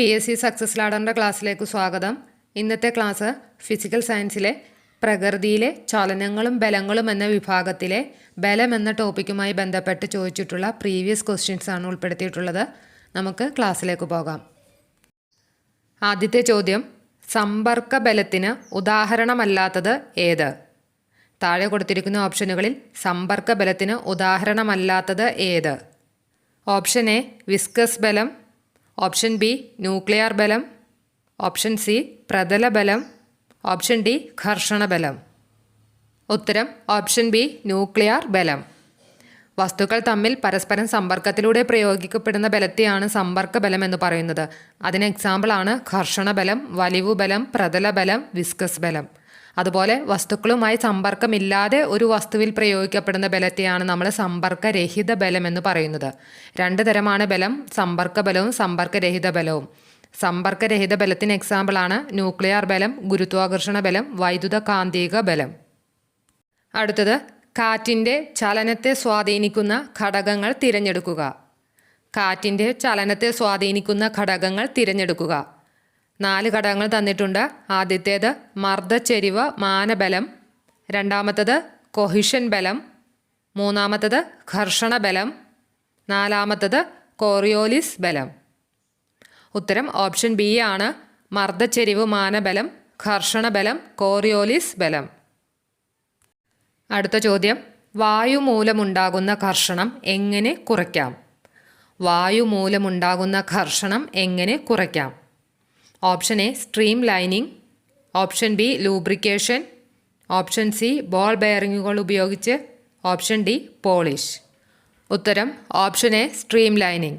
P S C success ലാഡറിന്റെ ക്ലാസ്സിലേക്ക് സ്വാഗതം. ഇന്നത്തെ ക്ലാസ് ഫിസിക്കൽ സയൻസിലെ പ്രകൃതിയിലെ ചലനങ്ങളും ബലങ്ങളും എന്ന വിഭാഗത്തിലെ ബലം എന്ന ടോപ്പിക്കുമായി ബന്ധപ്പെട്ട് ചോദിച്ചിട്ടുള്ള പ്രീവിയസ് ക്വസ്റ്റ്യൻസ് ആണ് ഉൾപ്പെടുത്തിയിട്ടുള്ളത്. നമുക്ക് ക്ലാസ്സിലേക്ക് പോകാം. ആദ്യത്തെ ചോദ്യം സമ്പർക്ക ബലത്തിന് ഉദാഹരണമല്ലാത്തത് ഏത്? താഴെ കൊടുത്തിരിക്കുന്ന ഓപ്ഷനുകളിൽ സമ്പർക്ക ബലത്തിന് ഉദാഹരണമല്ലാത്തത് ഏത്? ഓപ്ഷൻ എ വിസ്കസ് ബലം. ഓപ്ഷൻ ബി ന്യൂക്ലിയർ ബലം ഓപ്ഷൻ സി പ്രതല ബലം ഓപ്ഷൻ ഡി ഘർഷണ ബലം. ഉത്തരം ഓപ്ഷൻ ബി ന്യൂക്ലിയർ ബലം. വസ്തുക്കൾ തമ്മിൽ പരസ്പരം സമ്പർക്കത്തിലൂടെ പ്രയോഗിക്കപ്പെടുന്ന ബലത്തെയാണ് സമ്പർക്ക ബലം എന്ന് പറയുന്നത്. അതിന് എക്സാമ്പിളാണ് ഘർഷണ ബലം വലിവ് ബലം പ്രതല ബലം വിസ്കസ് ബലം. അതുപോലെ വസ്തുക്കളുമായി സമ്പർക്കമില്ലാതെ ഒരു വസ്തുവിൽ പ്രയോഗിക്കപ്പെടുന്ന ബലത്തെയാണ് നമ്മൾ സമ്പർക്കരഹിത ബലം എന്ന് പറയുന്നത്. രണ്ട് തരമാണ് ബലം സമ്പർക്ക ബലവും സമ്പർക്കരഹിത ബലവും. സമ്പർക്കരഹിത ബലത്തിന് എക്സാമ്പിളാണ് ന്യൂക്ലിയർ ബലം ഗുരുത്വാകർഷണ ബലം വൈദ്യുത കാന്തിക ബലം. അടുത്തത് കാറ്റിന്റെ ചലനത്തെ സ്വാധീനിക്കുന്ന ഘടകങ്ങൾ തിരഞ്ഞെടുക്കുക. കാറ്റിന്റെ ചലനത്തെ സ്വാധീനിക്കുന്ന ഘടകങ്ങൾ തിരഞ്ഞെടുക്കുക. നാല് ഘടകങ്ങൾ തന്നിട്ടുണ്ട്. ആദ്യത്തേത് മർദ്ദച്ചെരിവ് മാനബലം. രണ്ടാമത്തത് കൊഹിഷൻ ബലം. മൂന്നാമത്തത് ഘർഷണ ബലം. നാലാമത്തത് കോറിയോലിസ് ബലം. ഉത്തരം ഓപ്ഷൻ ബി ആണ്. മർദ്ദച്ചെരിവ് മാനബലം ഘർഷണ ബലം കോറിയോലിസ് ബലം. അടുത്ത ചോദ്യം. വായു മൂലമുണ്ടാകുന്ന ഘർഷണം എങ്ങനെ കുറയ്ക്കാം? വായു മൂലമുണ്ടാകുന്ന ഘർഷണം എങ്ങനെ കുറയ്ക്കാം? Option A streamlining option B lubrication option C ball ബെയറിങ്ങുകൾ ഉപയോഗിച്ച്. ഓപ്ഷൻ ഡി പോളിഷ് ഉത്തരം ഓപ്ഷൻ എ സ്ട്രീം ലൈനിങ്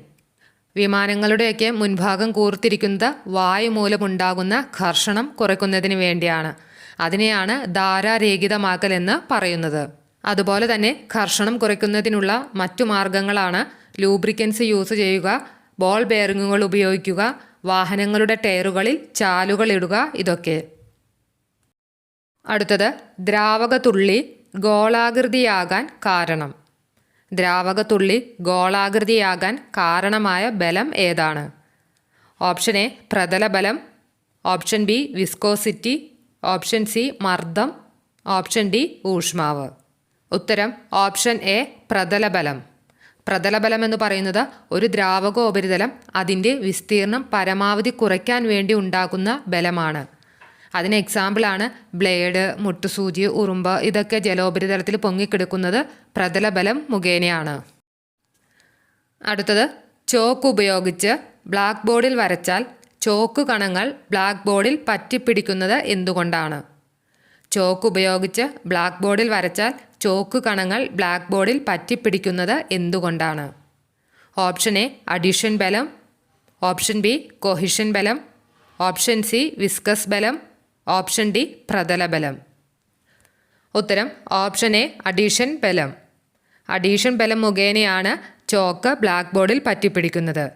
വിമാനങ്ങളുടെയൊക്കെ മുൻഭാഗം കൂർത്തിരിക്കുന്നത് വായു മൂലമുണ്ടാകുന്ന ഘർഷണം കുറയ്ക്കുന്നതിന് വേണ്ടിയാണ്. അതിനെയാണ് ധാരാരേഖിതമാക്കൽ എന്ന് പറയുന്നത്. അതുപോലെ തന്നെ ഘർഷണം കുറയ്ക്കുന്നതിനുള്ള മറ്റു മാർഗങ്ങളാണ്. ലൂബ്രിക്കൻസ് യൂസ് ചെയ്യുക ബോൾ ബെയറിങ്ങുകൾ ഉപയോഗിക്കുക വാഹനങ്ങളുടെ ടയറുകളിൽ ചാലുകൾ ഇടുക ഇതൊക്കെ. അടുത്തത് ദ്രാവക തുള്ളി ഗോളാകൃതിയാകാൻ കാരണം. ദ്രാവക തുള്ളി ഗോളാകൃതിയാകാൻ കാരണമായ ബലം ഏതാണ്? Option A പ്രതലബലം option B viscosity. Option C മർദ്ദം. ഓപ്ഷൻ ഡി ഊഷ്മാവ്. ഉത്തരം ഓപ്ഷൻ എ പ്രതലബലം പ്രതലബലം എന്ന് പറയുന്നത് ഒരു ദ്രാവക ഉപരിതലം അതിന്റെ വിസ്തീർണം പരമാവധി കുറയ്ക്കാൻ വേണ്ടി ഉണ്ടാക്കുന്ന ബലമാണ്. അതിന് എക്സാമ്പിളാണ് ബ്ലേഡ് മുട്ടുസൂചി ഉറുമ്പ് ഇതൊക്കെ ജലോപരിതലത്തിൽ പൊങ്ങിക്കിടക്കുന്നത് പ്രതലബലം മുഖേനയാണ്. അടുത്തത് ചോക്ക് ഉപയോഗിച്ച് ബ്ലാക്ക് ബോർഡിൽ വരച്ചാൽ ചോക്ക് കണങ്ങൾ ബ്ലാക്ക് ബോർഡിൽ പറ്റിപ്പിടിക്കുന്നത് എന്തുകൊണ്ടാണ്? ചോക്ക് ഉപയോഗിച്ച് ബ്ലാക്ക് ബോർഡിൽ വരച്ചാൽ ചോക്ക് കണങ്ങൾ ബ്ലാക്ക് ബോർഡിൽ പറ്റിപ്പിടിക്കുന്നത് എന്തുകൊണ്ടാണ്? ഓപ്ഷൻ എ അഡീഷൻ ബലം. ഓപ്ഷൻ ബി കൊഹിഷൻ ബലം. ഓപ്ഷൻ സി വിസ്കസ് ബലം. ഓപ്ഷൻ ഡി പ്രതലബലം ഉത്തരം ഓപ്ഷൻ എ അഡീഷൻ ബലം. അഡീഷൻ ബലം മുഖേനയാണ് ചോക്ക് ബ്ലാക്ക് ബോർഡിൽ പറ്റിപ്പിടിക്കുന്നത്.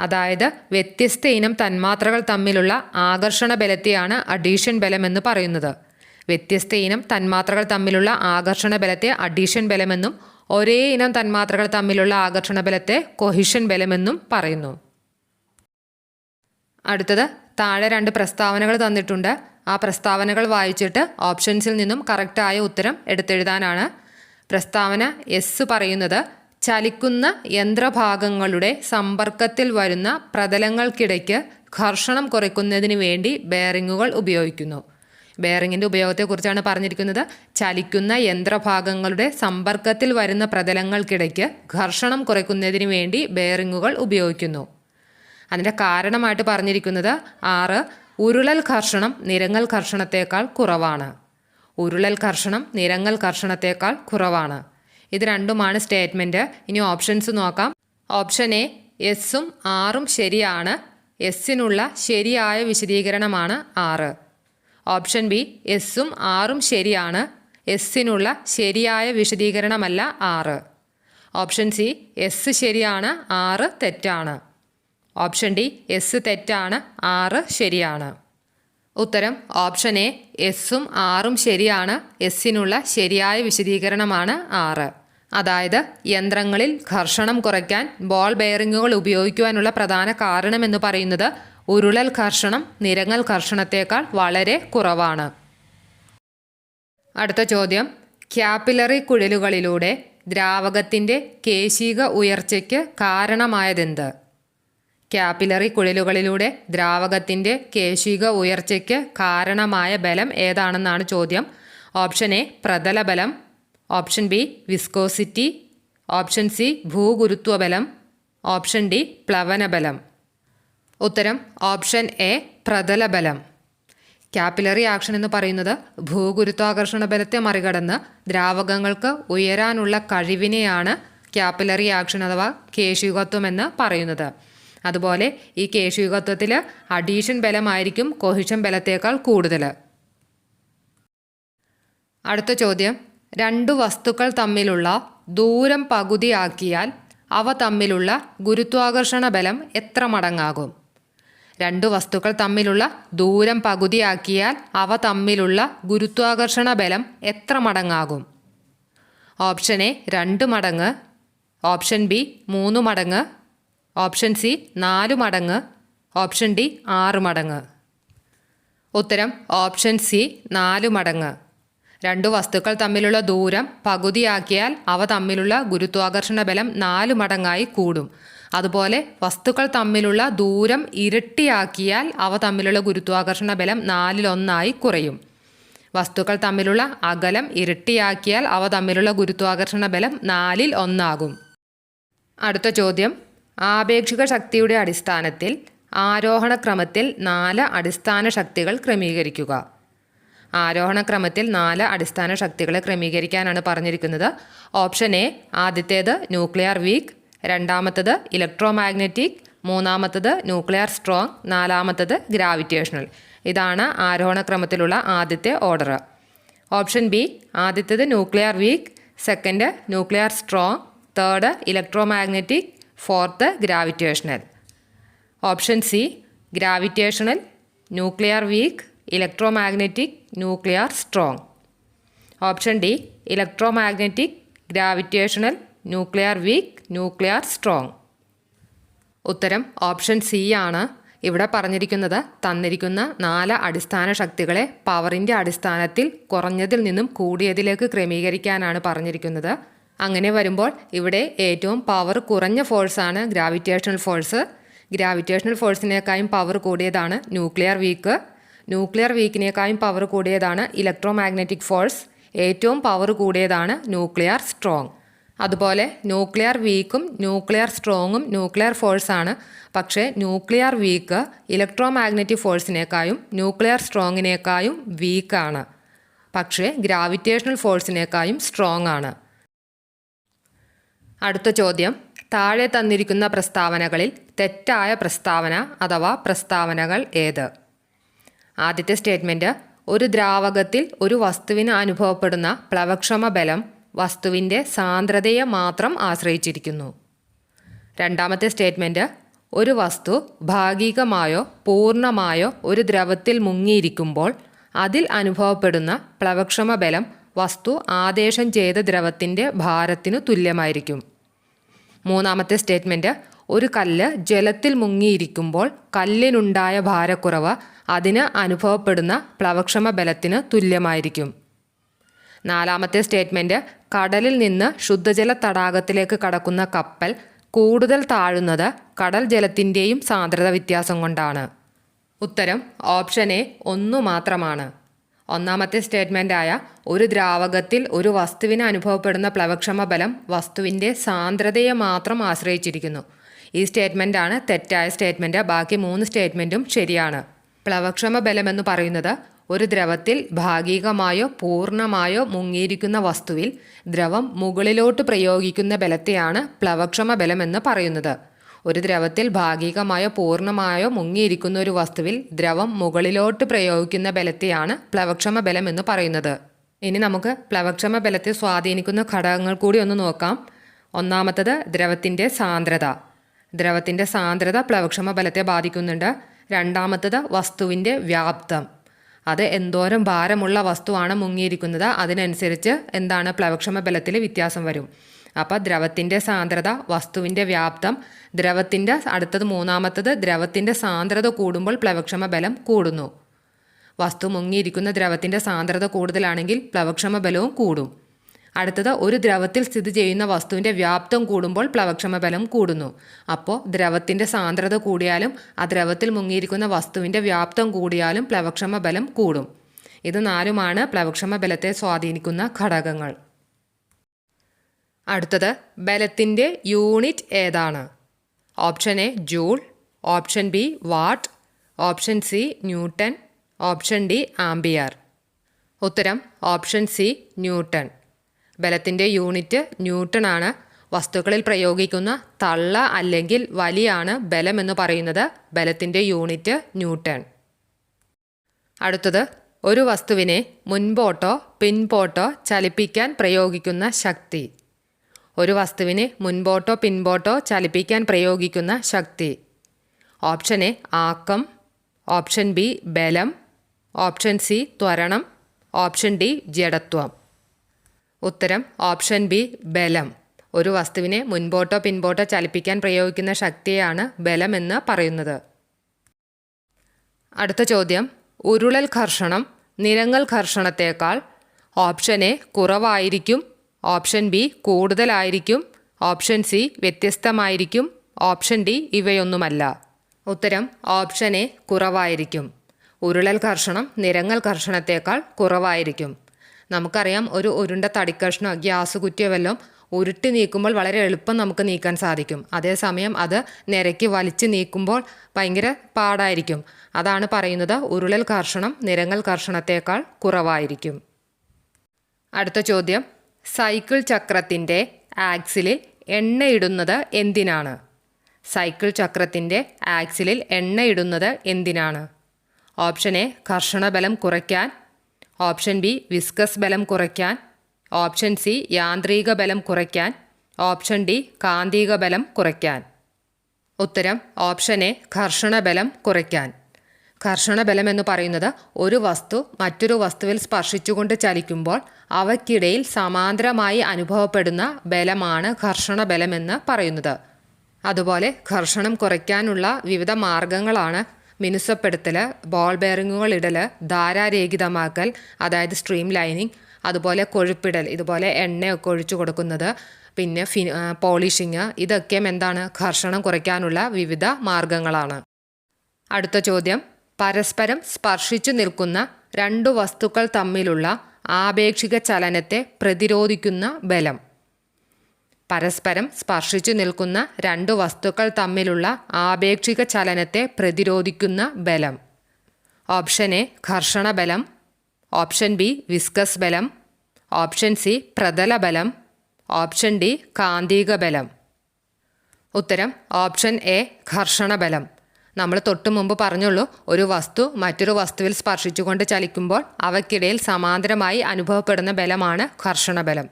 അതായത് വ്യത്യസ്ത ഇനം തന്മാത്രകൾ തമ്മിലുള്ള ആകർഷണ ബലത്തെയാണ് അഡീഷൻ ബലം എന്ന് പറയുന്നത്. വ്യത്യസ്ത ഇനം തന്മാത്രകൾ തമ്മിലുള്ള ആകർഷണ ബലത്തെ അഡീഷൻ ബലമെന്നും ഒരേ ഇനം തന്മാത്രകൾ തമ്മിലുള്ള ആകർഷണ ബലത്തെ കൊഹിഷൻ ബലമെന്നും പറയുന്നു. അടുത്തത് താഴെ രണ്ട് പ്രസ്താവനകൾ തന്നിട്ടുണ്ട്. ആ പ്രസ്താവനകൾ വായിച്ചിട്ട് ഓപ്ഷൻസിൽ നിന്നും കറക്റ്റായ ഉത്തരം എടുത്തെഴുതാനാണ്. പ്രസ്താവന എസ് പറയുന്നത് ചലിക്കുന്ന യന്ത്രഭാഗങ്ങളുടെ സമ്പർക്കത്തിൽ വരുന്ന പ്രതലങ്ങൾക്കിടയ്ക്ക് ഘർഷണം കുറയ്ക്കുന്നതിന് വേണ്ടി ബെയറിങ്ങുകൾ ഉപയോഗിക്കുന്നു. ബെയറിങ്ങിന്റെ ഉപയോഗത്തെക്കുറിച്ചാണ് പറഞ്ഞിരിക്കുന്നത്. ചലിക്കുന്ന യന്ത്രഭാഗങ്ങളുടെ സമ്പർക്കത്തിൽ വരുന്ന പ്രതലങ്ങൾക്കിടയ്ക്ക് ഘർഷണം കുറയ്ക്കുന്നതിന് വേണ്ടി ബെയറിങ്ങുകൾ ഉപയോഗിക്കുന്നു. അതിന്റെ കാരണമായിട്ട് പറഞ്ഞിരിക്കുന്നത് ആറ് ഉരുളൽ ഘർഷണം നിരങ്ങൽ ഘർഷണത്തേക്കാൾ കുറവാണ്. ഉരുളൽ ഘർഷണം നിരങ്ങൽ ഘർഷണത്തേക്കാൾ കുറവാണ്. ഇത് രണ്ടുമാണ് സ്റ്റേറ്റ്മെന്റ് ഇനി ഓപ്ഷൻസ് നോക്കാം. ഓപ്ഷൻ എ എസ്സും ആറും ശരിയാണ്. എസ്സിനുള്ള ശരിയായ വിശദീകരണമാണ് ആറ്. ഓപ്ഷൻ ബി എസ്സും ആറും ശരിയാണ്. എസ്സിനുള്ള ശരിയായ വിശദീകരണമല്ല ആറ് ഓപ്ഷൻ സി എസ് ശരിയാണ് ആറ് തെറ്റാണ്. ഓപ്ഷൻ ഡി എസ് തെറ്റാണ് ആറ് ശരിയാണ്. ഉത്തരം ഓപ്ഷൻ എ എസ്സും ആറും ശരിയാണ്. എസ്സിനുള്ള ശരിയായ വിശദീകരണമാണ് ആറ് അതായത് യന്ത്രങ്ങളിൽ ഘർഷണം കുറയ്ക്കാൻ ബോൾ ബെയറിങ്ങുകൾ ഉപയോഗിക്കുവാനുള്ള പ്രധാന കാരണം എന്ന് പറയുന്നത് ഉരുളൽ കർഷണം നിരങ്ങൽ കർഷണത്തേക്കാൾ വളരെ കുറവാണ്. അടുത്ത ചോദ്യം. ക്യാപ്പിലറി കുഴലുകളിലൂടെ ദ്രാവകത്തിന്റെ കേശിക ഉയർച്ചയ്ക്ക് കാരണമായതെന്ത്? ക്യാപ്പിലറി കുഴലുകളിലൂടെ ദ്രാവകത്തിന്റെ കേശിക ഉയർച്ചയ്ക്ക് കാരണമായ ബലം ഏതാണെന്നാണ് ചോദ്യം. Option A പ്രതലബലം option B viscosity. Option C ഭൂഗുരുത്വബലം option D പ്ലവനബലം ഉത്തരം ഓപ്ഷൻ എ പ്രതലബലം. ക്യാപ്പിലറി ആക്ഷൻ എന്ന് പറയുന്നത് ഭൂഗുരുത്വാകർഷണ ബലത്തെ മറികടന്ന് ദ്രാവകങ്ങൾക്ക് ഉയരാനുള്ള കഴിവിനെയാണ് ക്യാപ്പിലറി ആക്ഷൻ അഥവാ കേശികത്വം എന്ന് പറയുന്നത്. അതുപോലെ ഈ കേശികത്വത്തിൽ അഡീഷൻ ബലമായിരിക്കും കൊഹിഷൻ ബലത്തേക്കാൾ കൂടുതൽ. അടുത്ത ചോദ്യം രണ്ടു വസ്തുക്കൾ തമ്മിലുള്ള ദൂരം പകുതിയാക്കിയാൽ അവ തമ്മിലുള്ള ഗുരുത്വാകർഷണ ബലം എത്ര മടങ്ങാകും? രണ്ടു വസ്തുക്കൾ തമ്മിലുള്ള ദൂരം പകുതിയാക്കിയാൽ അവ തമ്മിലുള്ള ഗുരുത്വാകർഷണ ബലം എത്ര മടങ്ങാകും? ഓപ്ഷൻ എ രണ്ട് മടങ്ങ്. ഓപ്ഷൻ ബി മൂന്ന് മടങ്ങ്. ഓപ്ഷൻ സി നാല് മടങ്ങ്. ഓപ്ഷൻ ഡി ആറ് മടങ്ങ്. ഉത്തരം ഓപ്ഷൻ സി നാല് മടങ്ങ്. രണ്ടു വസ്തുക്കൾ തമ്മിലുള്ള ദൂരം പകുതിയാക്കിയാൽ അവ തമ്മിലുള്ള ഗുരുത്വാകർഷണ ബലം നാല് മടങ്ങായി കൂടും. അതുപോലെ വസ്തുക്കൾ തമ്മിലുള്ള ദൂരം ഇരട്ടിയാക്കിയാൽ അവ തമ്മിലുള്ള ഗുരുത്വാകർഷണ ബലം നാലിലൊന്നായി കുറയും. വസ്തുക്കൾ തമ്മിലുള്ള അകലം ഇരട്ടിയാക്കിയാൽ അവ തമ്മിലുള്ള ഗുരുത്വാകർഷണ ബലം നാലിൽ ഒന്നാകും. അടുത്ത ചോദ്യം. ആപേക്ഷിക ശക്തിയുടെ അടിസ്ഥാനത്തിൽ ആരോഹണ ക്രമത്തിൽ നാല് അടിസ്ഥാന ശക്തികൾ ക്രമീകരിക്കുക. ആരോഹണ ക്രമത്തിൽ നാല് അടിസ്ഥാന ശക്തികളെ ക്രമീകരിക്കാനാണ് പറഞ്ഞിരിക്കുന്നത്. ഓപ്ഷൻ എ ആദ്യത്തേത് ന്യൂക്ലിയർ വീക്ക് രണ്ടാമത്തത് ഇലക്ട്രോ മാഗ്നറ്റിക് മൂന്നാമത്തത് ന്യൂക്ലിയർ സ്ട്രോങ് നാലാമത്തത് ഗ്രാവിറ്റേഷണൽ. ഇതാണ് ആരോഹണ ക്രമത്തിലുള്ള ആദ്യത്തെ ഓർഡർ. ഓപ്ഷൻ ബി ആദ്യത്തേത് nuclear weak second nuclear strong third electromagnetic fourth gravitational. Option C gravitational nuclear weak electromagnetic nuclear strong. Option D electromagnetic gravitational nuclear weak nuclear strong ഉത്തരം option C ആണ്. ഇവിടെ പറഞ്ഞിരിക്കുന്നത് തന്നിരിക്കുന്ന നാല് അടിസ്ഥാന ശക്തികളെ പവറിന്റെ അടിസ്ഥാനത്തിൽ കുറഞ്ഞതിൽ നിന്നും കൂടിയതിലേക്ക് ക്രമീകരിക്കാനാണ് പറഞ്ഞിരിക്കുന്നത്. അങ്ങനെ വരുമ്പോൾ ഇവിടെ ഏറ്റവും പവർ കുറഞ്ഞ ഫോഴ്സാണ് ഗ്രാവിറ്റേഷണൽ ഫോഴ്സ് ഗ്രാവിറ്റേഷണൽ ഫോഴ്സിനേക്കാളും പവർ കൂടിയതാണ് ന്യൂക്ലിയർ വീക്ക് ന്യൂക്ലിയർ വീക്കിനേക്കാളും പവർ കൂടിയതാണ് ഇലക്ട്രോ മാഗ്നറ്റിക് ഫോഴ്സ് ഏറ്റവും പവർ കൂടിയതാണ് ന്യൂക്ലിയർ സ്ട്രോങ് അതുപോലെ ന്യൂക്ലിയർ വീക്കും ന്യൂക്ലിയർ സ്ട്രോങ്ങും ന്യൂക്ലിയർ ഫോഴ്സാണ് പക്ഷേ ന്യൂക്ലിയർ വീക്ക് ഇലക്ട്രോ മാഗ്നറ്റിക് ഫോഴ്സിനേക്കായും ന്യൂക്ലിയർ സ്ട്രോങ്ങിനേക്കായും വീക്കാണ് പക്ഷേ ഗ്രാവിറ്റേഷണൽ ഫോഴ്സിനേക്കായും സ്ട്രോങ് ആണ്. അടുത്ത ചോദ്യം. താഴെ തന്നിരിക്കുന്ന പ്രസ്താവനകളിൽ തെറ്റായ പ്രസ്താവന അഥവാ പ്രസ്താവനകൾ ഏത്? ആദ്യത്തെ സ്റ്റേറ്റ്മെന്റ് ഒരു ദ്രാവകത്തിൽ ഒരു വസ്തുവിന് അനുഭവപ്പെടുന്ന പ്ലവക്ഷമ ബലം വസ്തുവിന്റെ സാന്ദ്രതയെ മാത്രം ആശ്രയിച്ചിരിക്കുന്നു. രണ്ടാമത്തെ സ്റ്റേറ്റ്മെന്റ് ഒരു വസ്തു ഭാഗികമായോ പൂർണമായോ ഒരു ദ്രവത്തിൽ മുങ്ങിയിരിക്കുമ്പോൾ അതിൽ അനുഭവപ്പെടുന്ന പ്ലവക്ഷമ ബലം വസ്തു ആദേശം ചെയ്ത ദ്രവത്തിന്റെ ഭാരത്തിനു തുല്യമായിരിക്കും. മൂന്നാമത്തെ സ്റ്റേറ്റ്മെന്റ് ഒരു കല്ല് ജലത്തിൽ മുങ്ങിയിരിക്കുമ്പോൾ കല്ലിനുണ്ടായ ഭാരക്കുറവ് അതിന് അനുഭവപ്പെടുന്ന പ്ലവക്ഷമ ബലത്തിന് തുല്യമായിരിക്കും. നാലാമത്തെ സ്റ്റേറ്റ്മെന്റ് കടലിൽ നിന്ന് ശുദ്ധജല തടാകത്തിലേക്ക് കടക്കുന്ന കപ്പൽ കൂടുതൽ താഴുന്നത് കടൽ ജലത്തിന്റെയും സാന്ദ്രത വ്യത്യാസം കൊണ്ടാണ്. ഉത്തരം ഓപ്ഷൻ എ ഒന്നു മാത്രമാണ്. ഒന്നാമത്തെ സ്റ്റേറ്റ്മെന്റായ ഒരു ദ്രാവകത്തിൽ ഒരു വസ്തുവിന് അനുഭവപ്പെടുന്ന പ്ലവക്ഷമ ബലം വസ്തുവിന്റെ സാന്ദ്രതയെ മാത്രം ആശ്രയിച്ചിരിക്കുന്നു. ഈ സ്റ്റേറ്റ്മെന്റാണ് തെറ്റായ സ്റ്റേറ്റ്മെന്റ് ബാക്കി മൂന്ന് സ്റ്റേറ്റ്മെന്റും ശരിയാണ്. പ്ലവക്ഷമ ബലമെന്ന് പറയുന്നത് ഒരു ദ്രവത്തിൽ ഭാഗികമായോ പൂർണമായോ മുങ്ങിയിരിക്കുന്ന വസ്തുവിൽ ദ്രവം മുകളിലോട്ട് പ്രയോഗിക്കുന്ന ബലത്തെയാണ് പ്ലവക്ഷമ ബലമെന്ന് പറയുന്നത്. ഒരു ദ്രവത്തിൽ ഭാഗികമായോ പൂർണമായോ മുങ്ങിയിരിക്കുന്ന ഒരു വസ്തുവിൽ ദ്രവം മുകളിലോട്ട് പ്രയോഗിക്കുന്ന ബലത്തെയാണ് പ്ലവക്ഷമ ബലം എന്ന് പറയുന്നത്. ഇനി നമുക്ക് പ്ലവക്ഷമ ബലത്തെ സ്വാധീനിക്കുന്ന ഘടകങ്ങൾ കൂടി ഒന്ന് നോക്കാം. ഒന്നാമത്തത് ദ്രവത്തിന്റെ സാന്ദ്രത. ദ്രവത്തിന്റെ സാന്ദ്രത പ്ലവക്ഷമ ബലത്തെ ബാധിക്കുന്നുണ്ട്. രണ്ടാമത്തത് വസ്തുവിന്റെ വ്യാപ്തം. അത് എന്തോരം ഭാരമുള്ള വസ്തുവാണ് മുങ്ങിയിരിക്കുന്നത്. അതിനനുസരിച്ച് എന്താണ് പ്ലവക്ഷമ ബലത്തിൽ വ്യത്യാസം വരും. അപ്പോൾ ദ്രവത്തിന്റെ സാന്ദ്രത വസ്തുവിന്റെ വ്യാപ്തം ദ്രവത്തിന്റെ അടുത്തത് മൂന്നാമത്തത് ദ്രവത്തിന്റെ സാന്ദ്രത കൂടുമ്പോൾ പ്ലവക്ഷമ ബലം കൂടുന്നു. വസ്തു മുങ്ങിയിരിക്കുന്ന ദ്രവത്തിന്റെ സാന്ദ്രത കൂടുതലാണെങ്കിൽ പ്ലവക്ഷമ ബലവും കൂടും. അടുത്തത് ഒരു ദ്രവത്തിൽ സ്ഥിതി ചെയ്യുന്ന വസ്തുവിന്റെ വ്യാപ്തം കൂടുമ്പോൾ പ്ലവക്ഷമ ബലം കൂടുന്നു. അപ്പോൾ ദ്രവത്തിന്റെ സാന്ദ്രത കൂടിയാലും ആ ദ്രവത്തിൽ മുങ്ങിയിരിക്കുന്ന വസ്തുവിന്റെ വ്യാപ്തം കൂടിയാലും പ്ലവക്ഷമ ബലം കൂടും. ഇത് നാലുമാണ് പ്ലവക്ഷമ ബലത്തെ സ്വാധീനിക്കുന്ന ഘടകങ്ങൾ. അടുത്തത് ബലത്തിന്റെ യൂണിറ്റ് ഏതാണ്? Option A joule option B watt option C newton option D ampere. ഉത്തരം ഓപ്ഷൻ സി ന്യൂട്ടൺ. ബലത്തിന്റെ യൂണിറ്റ് ന്യൂട്ടൺ ആണ് വസ്തുക്കളിൽ പ്രയോഗിക്കുന്ന തള്ള അല്ലെങ്കിൽ വലിയാണ് ബലം എന്ന് പറയുന്നത്. ബലത്തിന്റെ യൂണിറ്റ് ന്യൂട്ടൺ. അടുത്തത് ഒരു വസ്തുവിനെ മുൻപോട്ടോ പിൻപോട്ടോ ചലിപ്പിക്കാൻ പ്രയോഗിക്കുന്ന ശക്തി. ഒരു വസ്തുവിനെ മുൻപോട്ടോ പിൻപോട്ടോ ചലിപ്പിക്കാൻ പ്രയോഗിക്കുന്ന ശക്തി. ഓപ്ഷൻ എ ആക്കം. ഓപ്ഷൻ ബി ബലം. ഓപ്ഷൻ സി ത്വരണം. ഓപ്ഷൻ ഡി ജഡത്വം. ഉത്തരം ഓപ്ഷൻ ബി ബലം. ഒരു വസ്തുവിനെ മുൻപോട്ടോ പിൻപോട്ടോ ചലിപ്പിക്കാൻ പ്രയോഗിക്കുന്ന ശക്തിയാണ് ബലം എന്ന് പറയുന്നത്. അടുത്ത ചോദ്യം ഉരുളൽ ഘർഷണം നിരങ്ങൽ ഘർഷണത്തേക്കാൾ ഓപ്ഷൻ എ കുറവായിരിക്കും ഓപ്ഷൻ ബി കൂടുതലായിരിക്കും ഓപ്ഷൻ സി വ്യത്യസ്തമായിരിക്കും ഓപ്ഷൻ ഡി ഇവയൊന്നുമല്ല. ഉത്തരം ഓപ്ഷൻ എ കുറവായിരിക്കും. ഉരുളൽ ഘർഷണം നിരങ്ങൽ ഘർഷണത്തേക്കാൾ കുറവായിരിക്കും. നമുക്കറിയാം ഒരു ഉരുണ്ട തടിക്കഷ്ണോ ഗ്യാസ് കുറ്റിയോ വല്ലതും ഉരുട്ടി നീക്കുമ്പോൾ വളരെ എളുപ്പം നമുക്ക് നീക്കാൻ സാധിക്കും. അതേസമയം അത് നിരക്കി വലിച്ചു നീക്കുമ്പോൾ ഭയങ്കര പാടായിരിക്കും. അതാണ് പറയുന്നത് ഉരുളൽ കർഷണം നിരങ്ങൽ കർഷണത്തേക്കാൾ കുറവായിരിക്കും. അടുത്ത ചോദ്യം. സൈക്കിൾ ചക്രത്തിന്റെ ആക്സിലിൽ എണ്ണയിടുന്നത് എന്തിനാണ്? സൈക്കിൾ ചക്രത്തിന്റെ ആക്സിലിൽ എണ്ണയിടുന്നത് എന്തിനാണ്? ഓപ്ഷൻ എ കർഷണബലം കുറയ്ക്കാൻ. ഓപ്ഷൻ ബി വിസ്കസ് ബലം കുറയ്ക്കാൻ. ഓപ്ഷൻ സി യാന്ത്രിക ബലം കുറയ്ക്കാൻ. ഓപ്ഷൻ ഡി കാന്തിക ബലം കുറയ്ക്കാൻ. ഉത്തരം ഓപ്ഷൻ എ ഘർഷണബലം കുറയ്ക്കാൻ. ഘർഷണബലം എന്ന് പറയുന്നത് ഒരു വസ്തു മറ്റൊരു വസ്തുവിൽ സ്പർശിച്ചുകൊണ്ട് ചലിക്കുമ്പോൾ അവയ്ക്കിടയിൽ സമാന്തരമായി അനുഭവപ്പെടുന്ന ബലമാണ് ഘർഷണ ബലമെന്ന് പറയുന്നത്. അതുപോലെ ഘർഷണം കുറയ്ക്കാനുള്ള വിവിധ മാർഗങ്ങളാണ് മിനുസപ്പെടുത്തൽ ബോൾ ബെയറിങ്ങുകൾ ഇടൽ ധാരാരേഖിതമാക്കൽ അതായത് സ്ട്രീം ലൈനിങ് അതുപോലെ കൊഴുപ്പിടൽ ഇതുപോലെ എണ്ണയൊക്കെ ഒഴിച്ചു കൊടുക്കുന്നത് പിന്നെ ഫി പോളിഷിങ് ഇതൊക്കെ എന്താണ് ഘർഷണം കുറയ്ക്കാനുള്ള വിവിധ മാർഗങ്ങളാണ്. അടുത്ത ചോദ്യം പരസ്പരം സ്പർശിച്ചു നിൽക്കുന്ന രണ്ടു വസ്തുക്കൾ തമ്മിലുള്ള ആപേക്ഷിക ചലനത്തെ പ്രതിരോധിക്കുന്ന ബലം. പരസ്പരം സ്പർശിച്ചു നിൽക്കുന്ന രണ്ടു വസ്തുക്കൾ തമ്മിലുള്ള ആപേക്ഷിക ചലനത്തെ പ്രതിരോധിക്കുന്ന ബലം. ഓപ്ഷൻ എ ഘർഷണ ബലം. ഓപ്ഷൻ ബി വിസ്കസ് ബലം. ഓപ്ഷൻ സി പ്രതല ബലം. ഓപ്ഷൻ ഡി കാന്തിക ബലം. ഉത്തരം ഓപ്ഷൻ എ ഘർഷണ ബലം. നമ്മൾ തൊട്ടു മുമ്പ് പറഞ്ഞുള്ളൂ ഒരു വസ്തു മറ്റൊരു വസ്തുവിൽ സ്പർശിച്ചുകൊണ്ട് ചലിക്കുമ്പോൾ അവക്കിടയിൽ സമാന്തരമായി അനുഭവപ്പെടുന്ന ബലമാണ് ഘർഷണ ബലം.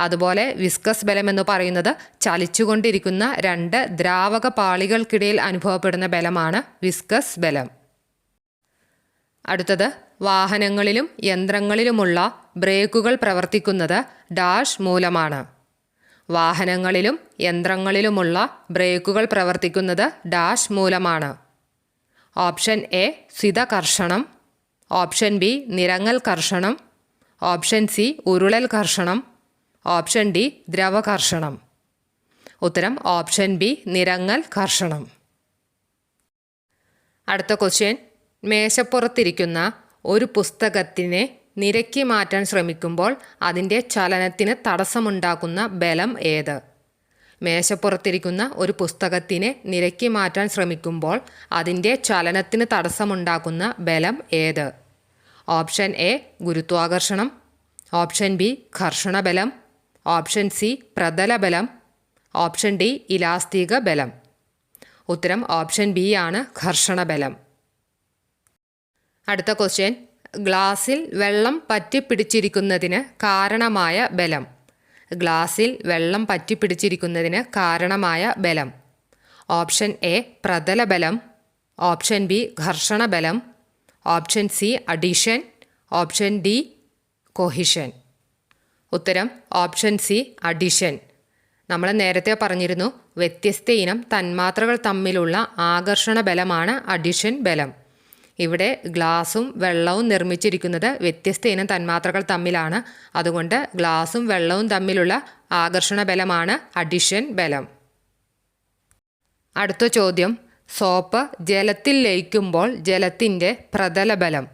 അതുപോലെ വിസ്കസ് ബലം എന്ന് പറയുന്നത് ചലിച്ചുകൊണ്ടിരിക്കുന്ന രണ്ട് ദ്രാവക പാളികൾക്കിടയിൽ അനുഭവപ്പെടുന്ന ബലമാണ് വിസ്കസ് ബലം. അടുത്തത് വാഹനങ്ങളിലും യന്ത്രങ്ങളിലുമുള്ള ബ്രേക്കുകൾ പ്രവർത്തിക്കുന്നത് ഡാഷ് മൂലമാണ്. വാഹനങ്ങളിലും യന്ത്രങ്ങളിലുമുള്ള ബ്രേക്കുകൾ പ്രവർത്തിക്കുന്നത് ഡാഷ് മൂലമാണ്. ഓപ്ഷൻ എ സിതകർഷണം. ഓപ്ഷൻ ബി നിരങ്ങൽ കർഷണം. ഓപ്ഷൻ സി ഉരുളൽ കർഷണം. ഓപ്ഷൻ ഡി ദ്രവകർഷണം. ഉത്തരം ഓപ്ഷൻ ബി നിരങ്ങൽ കർഷണം. അടുത്ത ക്വസ്റ്റ്യൻ മേശപ്പുറത്തിരിക്കുന്ന ഒരു പുസ്തകത്തിനെ നിരക്കി മാറ്റാൻ ശ്രമിക്കുമ്പോൾ അതിന്റെ ചലനത്തിന് തടസ്സമുണ്ടാക്കുന്ന ബലം ഏത്? മേശപ്പുറത്തിരിക്കുന്ന ഒരു പുസ്തകത്തിനെ നിരക്കി മാറ്റാൻ ശ്രമിക്കുമ്പോൾ അതിന്റെ ചലനത്തിന് തടസ്സമുണ്ടാക്കുന്ന ബലം ഏത്? ഓപ്ഷൻ എ ഗുരുത്വാകർഷണം. ഓപ്ഷൻ ബി ഘർഷണബലം. ഓപ്ഷൻ സി പ്രതലബലം ഓപ്ഷൻ ഡി ഇലാസ്തിക ബലം. ഉത്തരം ഓപ്ഷൻ ബി ആണ് ഘർഷണബലം അടുത്ത ക്വസ്റ്റ്യൻ ഗ്ലാസിൽ വെള്ളം പറ്റിപ്പിടിച്ചിരിക്കുന്നതിന് കാരണമായ ബലം. ഗ്ലാസിൽ വെള്ളം പറ്റിപ്പിടിച്ചിരിക്കുന്നതിന് കാരണമായ ബലം. ഓപ്ഷൻ എ പ്രതലബലം option B ഘർഷണബലം option C adhesion option D cohesion. ഉത്തരം ഓപ്ഷൻ സി അഡിഷൻ. നമ്മൾ നേരത്തെ പറഞ്ഞിരുന്നു വ്യത്യസ്ത ഇനം തന്മാത്രകൾ തമ്മിലുള്ള ആകർഷണ ബലമാണ് അഡിഷൻ ബലം. ഇവിടെ ഗ്ലാസും വെള്ളവും നിർമ്മിച്ചിരിക്കുന്നത് വ്യത്യസ്ത ഇനം തന്മാത്രകൾ തമ്മിലാണ്. അതുകൊണ്ട് ഗ്ലാസും വെള്ളവും തമ്മിലുള്ള ആകർഷണ ബലമാണ് അഡിഷൻ ബലം. അടുത്ത ചോദ്യം സോപ്പ് ജലത്തിൽ ലയിക്കുമ്പോൾ ജലത്തിന്റെ പ്രതലബലം.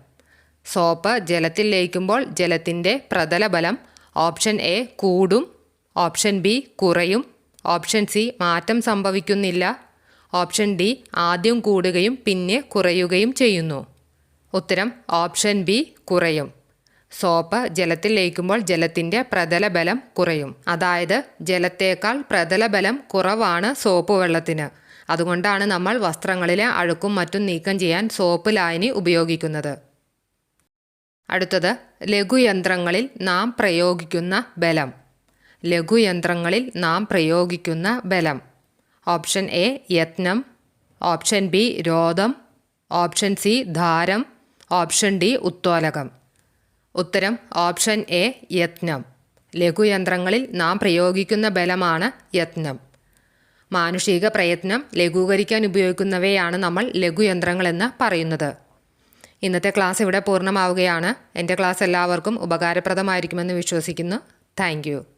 സോപ്പ് ജലത്തിൽ ലയിക്കുമ്പോൾ ജലത്തിന്റെ പ്രതലബലം. ഓപ്ഷൻ എ കൂടും ഓപ്ഷൻ ബി കുറയും ഓപ്ഷൻ സി മാറ്റം സംഭവിക്കുന്നില്ല ഓപ്ഷൻ ഡി ആദ്യം കൂടുകയും പിന്നെ കുറയുകയും ചെയ്യുന്നു. ഉത്തരം ഓപ്ഷൻ ബി കുറയും. സോപ്പ് ജലത്തിൽ ലയിക്കുമ്പോൾ ജലത്തിന്റെ പ്രതലബലം കുറയും. അതായത് ജലത്തേക്കാൾ പ്രതലബലം കുറവാണ് സോപ്പ് വെള്ളത്തിന്. അതുകൊണ്ടാണ് നമ്മൾ വസ്ത്രങ്ങളിലെ അഴുക്കും മറ്റും നീക്കം ചെയ്യാൻ സോപ്പ് ലായനി ഉപയോഗിക്കുന്നത്. അടുത്തത് ലഘുയന്ത്രങ്ങളിൽ നാം പ്രയോഗിക്കുന്ന ബലം. ലഘുയന്ത്രങ്ങളിൽ നാം പ്രയോഗിക്കുന്ന ബലം. ഓപ്ഷൻ എ യത്നം. ഓപ്ഷൻ ബി രോധം. ഓപ്ഷൻ സി ധാരം. ഓപ്ഷൻ ഡി ഉത്തോലകം. ഉത്തരം ഓപ്ഷൻ എ യത്നം. ലഘുയന്ത്രങ്ങളിൽ നാം പ്രയോഗിക്കുന്ന ബലമാണ് യത്നം. മാനുഷിക പ്രയത്നം ലഘൂകരിക്കാൻ ഉപയോഗിക്കുന്നവയാണ് നമ്മൾ ലഘുയന്ത്രങ്ങളെന്ന് പറയുന്നത്. ഇന്നത്തെ ക്ലാസ് ഇവിടെ പൂർണമാവുകയാണ്. എന്റെ ക്ലാസ് എല്ലാവർക്കും ഉപകാരപ്രദമായിരിക്കുമെന്ന് വിശ്വസിക്കുന്നു. താങ്ക്